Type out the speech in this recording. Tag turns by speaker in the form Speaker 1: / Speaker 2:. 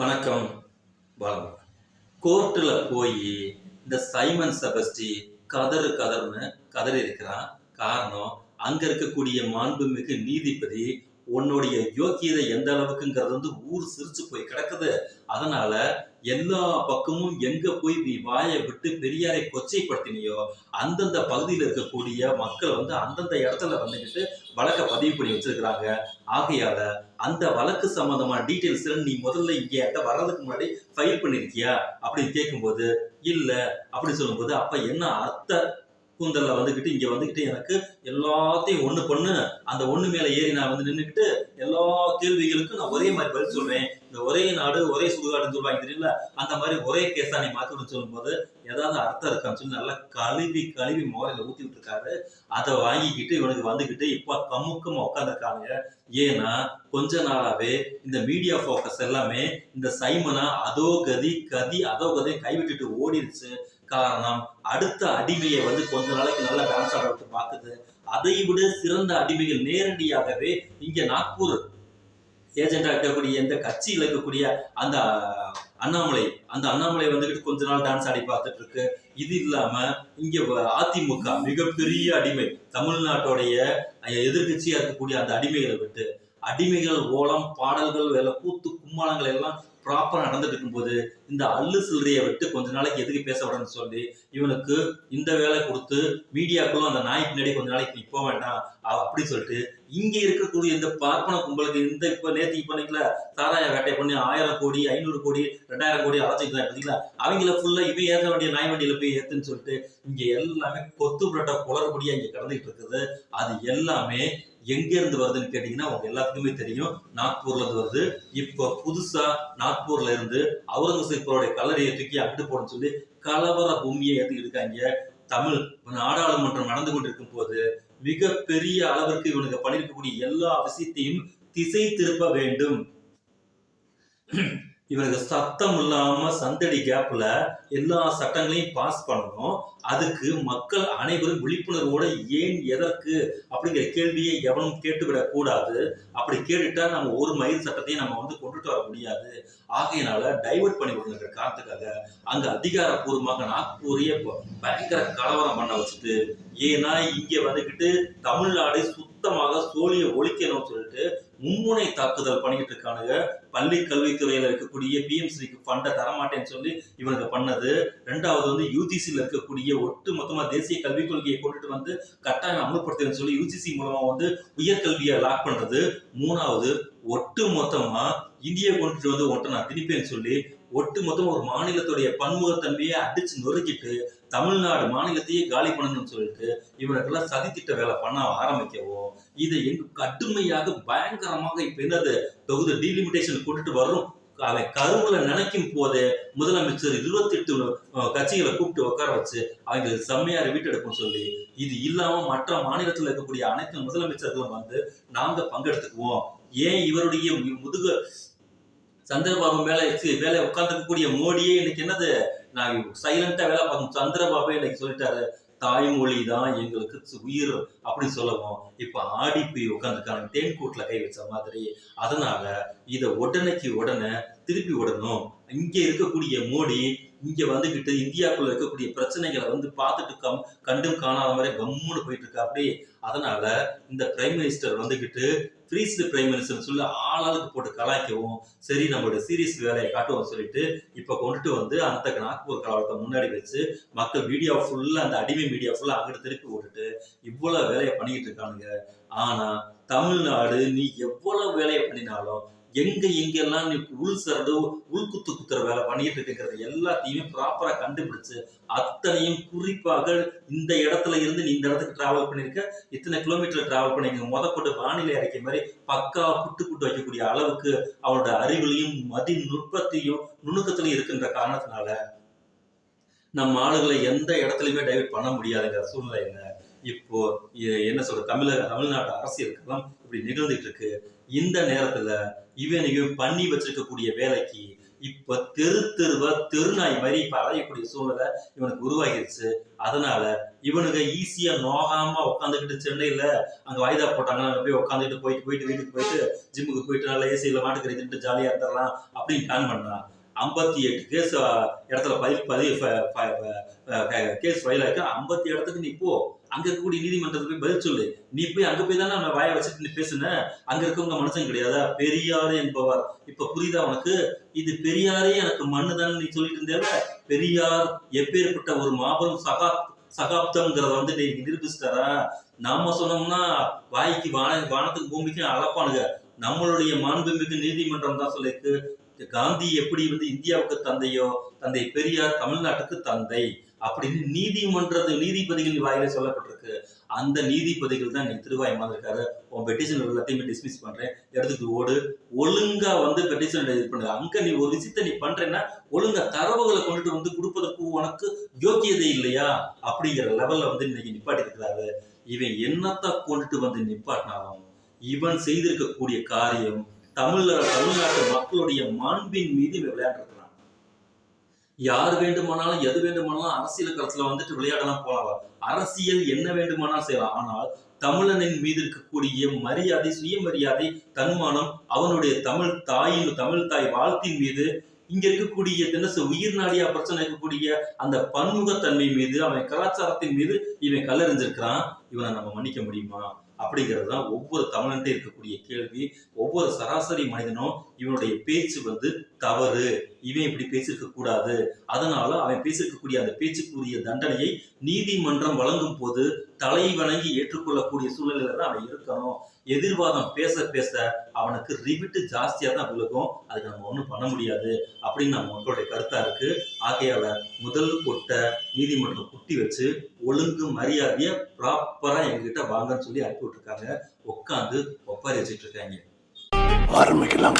Speaker 1: வணக்கம் பாலம் கோர்ட்டில் போய் இந்த சைமன் செபஸ்டி கதறு கதர்னு கதறி இருக்கிறான் காரணம் அங்க இருக்கக்கூடிய மாண்புமிகு நீதிபதி உன்னுடைய யோக்கியதை எந்த அளவுக்குங்கிறது வந்து ஊர் சிரிச்சு போய் கிடக்குது. அதனால எல்லா பக்கமும் எங்க போய் நீ வாயை விட்டு பெரியாரை கொச்சைப்படுத்தினியோ அந்தந்த பகுதியில் இருக்கக்கூடிய மக்கள் வந்து அந்தந்த இடத்துல வந்துக்கிட்டு வழக்கை பதிவு பண்ணி வச்சிருக்கிறாங்க. ஆகையால அந்த வழக்கு சம்பந்தமான டீட்டெயில்ஸ் நீ முதல்ல இங்க என்கிட்ட வர்றதுக்கு முன்னாடி ஃபைல் பண்ணிருக்கியா? அப்படின்னு கேட்கும்போது இல்ல. அப்படின்னு சொல்லும்போது அப்ப என்ன அர்த்த கூந்தல்ல வந்துகிட்டு இங்க வந்துகிட்டு எனக்கு எல்லாத்தையும் ஒண்ணு பொண்ணு அந்த ஒண்ணு மேல ஏறி நான் வந்து நின்றுக்கிட்டு எல்லா கேள்விகளுக்கும் நான் ஒரே மாதிரி பதில் சொல்றேன். இந்த ஒரே நாடு ஒரே சுடுகாடுன்னு சொல்லுவாங்க தெரியல அந்த மாதிரி ஒரே கேஸா நீ மாத்தி சொல்லும்போது ஏதாவது அர்த்தம் இருக்கான்னு சொல்லி நல்லா கழுவி கழுவி மோரையில ஊத்தி விட்டுருக்காரு. அதை வாங்கிக்கிட்டு இவனுக்கு வந்துகிட்டு இப்ப கம்முக்கமா உட்காந்துருக்காங்க ஏன்னா கொஞ்ச நாளாவே இந்த மீடியா ஃபோக்கஸ் எல்லாமே இந்த சைமனா அதோ கதி கதி அதோ கதையை கைவிட்டுட்டு ஓடிடுச்சு காரணம் அடுத்த அடிமையை வந்து கொஞ்ச நாளைக்கு நல்லா டான்ஸ் ஆடுறது பார்த்தது பார்க்குது. அதை விட சிறந்த அடிமைகள் நேரடியாகவே இங்க நாக்பூர் ஏஜென்டா இருக்கக்கூடிய இந்த கட்சியில் இருக்கக்கூடிய அந்த அண்ணாமலை அந்த அண்ணாமலை வந்துகிட்டு கொஞ்ச நாள் டான்ஸ் ஆடி பார்த்துட்டு இருக்கு. இது இல்லாம இங்க அதிமுக மிகப்பெரிய அடிமை தமிழ்நாட்டுடைய எதிர்கட்சியா இருக்கக்கூடிய அந்த அடிமைகளை விட்டு அடிமைகள் ஓலம் பாடல்கள் வேலை கூத்து கும்மாளங்கள் எல்லாம் ப்ராப்பராக நடந்துட்டு இருக்கும்போது இந்த அல்லு சில்லறையை விட்டு கொஞ்ச நாளைக்கு எதுக்கு பேச விடணும்னு சொல்லி இவனுக்கு இந்த வேலை கொடுத்து மீடியாக்களும் அந்த நாய் பின்னாடி கொஞ்ச நாளைக்கு இப்போ போக வேண்டாம் அப்படின்னு அப்படி சொல்லிட்டு இங்கே இருக்கக்கூடிய இந்த பார்ப்பன கும்பலுக்கு இந்த இப்போ நேற்று இப்போ நிக்கல சாராய வேட்டை பண்ணி ஆயிரம் கோடி ஐநூறு கோடி ரெண்டாயிரம் கோடி அழைச்சிக்கலாம் பார்த்தீங்களா? அவங்கள ஃபுல்லாக இவன் ஏற்ற வேண்டிய நாய் வண்டியில் போய் ஏற்றுன்னு சொல்லிட்டு இங்கே எல்லாமே கொத்து புரட்ட குளறுபடியாக இங்கே கடந்துகிட்டு இருக்குது. அது எல்லாமே எங்க இருந்து வருதுன்னு கேட்டீங்கன்னா உங்க எல்லாத்துக்குமே தெரியும். நாக்பூர்ல இருந்து வருது. இப்போ புதுசா நாக்பூர்ல இருந்து அவுரங்கசீப்பருடைய கல்லறையை தூக்கி அட்டு போடணும்னு சொல்லி கலவர பூமியை ஏத்துக்கிட்டு இருக்காங்க. தமிழ் நாடாளுமன்றம் நடந்து கொண்டிருக்கும் போது மிகப்பெரிய அளவிற்கு இவனுக்கு பண்ணிருக்கக்கூடிய எல்லா விஷயத்தையும் திசை திருப்ப வேண்டும். இவனுக்கு சத்தம் இல்லாம சந்தடி கேப்ல எல்லா சட்டங்களையும் பாஸ் பண்ணணும். அதுக்கு மக்கள் அனைவரும் விழிப்புணர்வோட ஏன் எதற்கு அப்படிங்கிற கேள்வியை எவனும் கேட்டுவிடக் கூடாது அப்படி கேட்டுட்டா நம்ம ஒரு மயில் சட்டத்தையும் நம்ம வந்து கொண்டுட்டு வர முடியாது. ஆகையினால டைவர்ட் பண்ணி விடுங்கிற காரணத்துக்காக அங்க அதிகாரப்பூர்வமாக நாக்பூரிய பயங்கர கலவரம் பண்ண வச்சுட்டு ஏன்னா இங்க வந்துக்கிட்டு தமிழ்நாடு சுத்தமாக சோழியை ஒழிக்கணும்னு சொல்லிட்டு மும்முனை தாக்குதல் பண்ணிட்டு இருக்கானுங்க பள்ளி கல்வித்துறையில இருக்கக்கூடிய பிஎம்சிக்கு ஃபண்டை தரமாட்டேன்னு சொல்லி இவனுக்கு பண்ணது. ரெண்டாவது வந்து யூஜிசியில் இருக்கக்கூடிய ஒட்டு மொத்தமா தேசிய கல்விக் கொள்கையை கொண்டுட்டு வந்து கட்டாயம் அமல்படுத்துறேன்னு சொல்லி யூஜிசி மூலமா வந்து உயர்கல்வியை லாக் பண்றது. மூணாவது ஒட்டு மொத்தமா இந்தியை கொண்டுட்டு வந்து ஒட்ட நான் திணிப்பேன்னு சொல்லி ஒட்டு மொத்தம் ஒரு மாநிலத்துடைய பன்முகத்தன்மையை அடிச்சு நொறுக்கிட்டு தமிழ்நாடு மாநிலத்தையே காலி பண்ணணும்னு சொல்லிட்டு இவனுக்கெல்லாம் சதித்திட்ட வேலை பண்ண ஆரம்பிக்கவும் இதை எங்க கடுமையாக பயங்கரமாக இப்ப என்னது தொகுதி டீலிமிட்டேஷன் கூட்டிட்டு வரும் அதை கருவுல நினைக்கும் போதே முதலமைச்சர் இருபத்தி எட்டு கட்சிகளை கூப்பிட்டு உட்கார வச்சு அவங்க செம்மையார் வீட்டெடுக்கும் சொல்லி இது இல்லாம மற்ற மாநிலத்தில் இருக்கக்கூடிய அனைத்து முதலமைச்சர்களும் வந்து நாங்க பங்கெடுத்துக்குவோம். ஏன் இவருடைய மு- முதுகு சந்திரபாபு மேல வேலை உட்கார்ந்துக்கக்கூடிய மோடியே இன்னைக்கு என்னது நான் சைலண்டா வேலை பார்க்கணும். சந்திரபாபு இன்னைக்கு சொல்லிட்டாரு தாய்மொழி தான் எங்களுக்கு உயிர் அப்படின்னு சொல்லவும் இப்போ ஆடி போய் உட்காந்துருக்காங்க தேன்கூட்டில் கை வச்ச மாதிரி. அதனால இதை உடனேக்கு உடனே திருப்பி விடணும். இங்கே இருக்கக்கூடிய மோடி இங்கே வந்துக்கிட்டு இந்தியாக்குள்ள இருக்கக்கூடிய பிரச்சனைகளை வந்து பார்த்துட்டு கம் கண்டும் காணாத மாதிரி கம்முன்னு போயிட்டு இருக்கு அப்படி அதனால இந்த பிரைம் மினிஸ்டர் வந்துக்கிட்டு ஃப்ரீஸ்டு பிரைம் மினிஸ்டர் சொல்லி ஆளாளுக்கு போட்டு கலாய்க்கவும் சரி நம்மளோட சீரியஸ் வேலையை காட்டுவோம் சொல்லிட்டு இப்போ கொண்டுட்டு வந்து அந்த நாக்பூர் கலவரத்தை முன்னாடி வச்சு மக்கள் மீடியா ஃபுல்லாக அந்த அடிமை மீடியா ஃபுல்லாக அங்கிட்டு திருப்பி விட்டுட்டு இவ்வளோ வேலையை பண்ணிக்கிட்டு இருக்கானுங்க. ஆனால் தமிழ்நாடு நீ எவ்வளவு வேலையை பண்ணினாலும் எங்க எங்கெல்லாம் நீ உள் சரடு உள்குத்து குத்துற வேலை பண்ணிட்டு இருக்குங்கிறத எல்லாத்தையுமே ப்ராப்பரா கண்டுபிடிச்சு அத்தனையும் குறிப்பாக இந்த இடத்துல இருந்து நீ இந்த இடத்துக்கு டிராவல் பண்ணிருக்க இத்தனை கிலோமீட்டர் டிராவல் பண்ணிங்க முத கொண்டு வானிலை அறிக்கை மாதிரி பக்கா புட்டு புட்டு வைக்கக்கூடிய அளவுக்கு அவனோட அறிவிலையும் மதி நுட்பத்தையும் நுணுக்கத்திலையும் இருக்கின்ற காரணத்தினால நம்ம ஆளுகளை எந்த இடத்துலயுமே டைவர்ட் பண்ண முடியாதுங்கிற சூழ்நிலையில இப்போ என்ன சொல்ற தமிழக தமிழ்நாடு அரசியல் களம் இப்படி நிகழ்ந்துட்டு இருக்கு இந்த நேரத்துல இவன் இவன் பண்ணி வச்சிருக்கக்கூடிய வேலைக்கு இப்ப தெரு தெருவா தெருநாய் மாதிரி இப்ப அலையக்கூடிய சூழ்நிலை இவனுக்கு உருவாகிருச்சு அதனால இவனுங்க ஈஸியா நோகாம உட்காந்துக்கிட்டு சென்னையில அங்க வாய்தா போட்டாங்கன்னா அங்க போய் உட்காந்துட்டு போயிட்டு போயிட்டு வீட்டுக்கு போயிட்டு ஜிம்முக்கு போயிட்டு நல்லா ஏசியில மாட்டுக்கறி தின்ட்டு ஜாலியா இருந்துடலாம் அப்படின்னு பிளான் பண்ணான் ஐம்பத்தி எட்டு கேஸ் இடத்துல பதிவு பதிவு கேஸ் ஃபைல் ஆயிருக்கு ஐம்பத்தி இடத்துக்கு நீ போ அங்க இருக்கக்கூடிய நீதிமன்றத்துக்கு போய் பதில் சொல்லு. நீ போய் அங்க போய் தானே நம்ம வாயை வச்சுட்டு நீ பேசுன? அங்க இருக்கவங்க மனுஷன் கிடையாதா? பெரியாறு என்பவர். இப்ப புரியுதா உனக்கு? இது பெரியாரே எனக்கு மண்ணு நீ சொல்லிட்டு இருந்தேல பெரியார் எப்பேற்பட்ட ஒரு மாபெரும் சகா சகாப்தம்ங்கிறத வந்து நீ நிரூபிச்சிட்டாரா? நாம சொன்னோம்னா வாய்க்கு வான வானத்துக்கு பூமிக்கும் அளப்பானுங்க நம்மளுடைய மாண்புமிகு நீதிமன்றம் தான் சொல்லிருக்கு காந்தி எப்படி வந்து இந்தியாவுக்கு தந்தையோ தந்தை பெரியார் தமிழ்நாட்டுக்கு தந்தை. அப்படின்னு நீதிமன்றத்து நீதிபதிகள் வாயில சொல்லப்பட்டிருக்கு. அந்த நீதிபதிகள் தான் நீ திருவாய் இருக்காரு உன் பெட்டிஷன் எல்லாத்தையுமே டிஸ்மிஸ் பண்றேன். எடுத்துட்டு ஓடு. ஒழுங்கா வந்து பெட்டிஷன் இது பண்ணு. அங்க நீ ஒரு விஷயத்த நீ பண்றேன்னா ஒழுங்கா தரவுகளை கொண்டுட்டு வந்து கொடுப்பதற்கு உனக்கு யோக்கியதை இல்லையா? அப்படிங்கிற லெவல்ல வந்து இன்னைக்கு நிப்பாட்டி இருக்கிறாரு இவன் என்னத்தை கொண்டுட்டு வந்து நிப்பாட்டினாலும் இவன் செய்திருக்கக்கூடிய காரியம் தமிழ்ல தமிழ்நாட்டு மக்களுடைய மாண்பின் மீது விளையாண்டுருக்கிறான். யார் வேண்டுமானாலும் எது வேண்டுமானாலும் அரசியல் களத்துல வந்துட்டு விளையாடலாம் போகலாம் அரசியல் என்ன வேண்டுமானாலும் செய்யலாம். ஆனால் தமிழனின் மீது இருக்கக்கூடிய மரியாதை சுயமரியாதை தன்மானம் அவனுடைய தமிழ் தாயின் தமிழ் தாய் வாழ்த்தின் மீது இங்க இருக்கக்கூடிய தினசு உயிர் நாடியா பிரச்சனை இருக்கக்கூடிய அந்த பன்முகத்தன்மை மீது அவன் கலாச்சாரத்தின் மீது இவன் கல்லறிஞ்சிருக்கிறான். இவனை நம்ம மன்னிக்க முடியுமா? அப்படிங்கிறது தான் ஒவ்வொரு தமிழன்ட்டே இருக்கக்கூடிய கேள்வி ஒவ்வொரு சராசரி மனிதனும் இவனுடைய பேச்சு வந்து தவறு. இவன் இப்படி பேசியிருக்க கூடாது. அதனால அவன் பேசியிருக்கக்கூடிய அந்த பேச்சுக்குரிய தண்டனையை நீதிமன்றம் வழங்கும் போது தலை வணங்கி ஏற்றுக்கொள்ளக்கூடிய சூழ்நிலையில தான் அவன் இருக்கணும். எதிர்வாதம் பேச பேச அவனுக்கு ரிவிட்டு ஜாஸ்தியாக தான் விழுகும். அதுக்கு நம்ம ஒன்றும் பண்ண முடியாது. அப்படின்னு நம்ம மக்களுடைய கருத்தா இருக்கு. ஆகையால முதல் கொட்ட நீதிமன்றம் குட்டி வச்சு ஒழுங்கு மரியாதையை ப்ராப்பரா எங்ககிட்ட வாங்கன்னு சொல்லி அனுப்பி விட்டுருக்காங்க. உட்காந்து ஒப்பாரி வச்சுட்டு இருக்காங்க.
Speaker 2: ஆரம்பிக்கலாம்.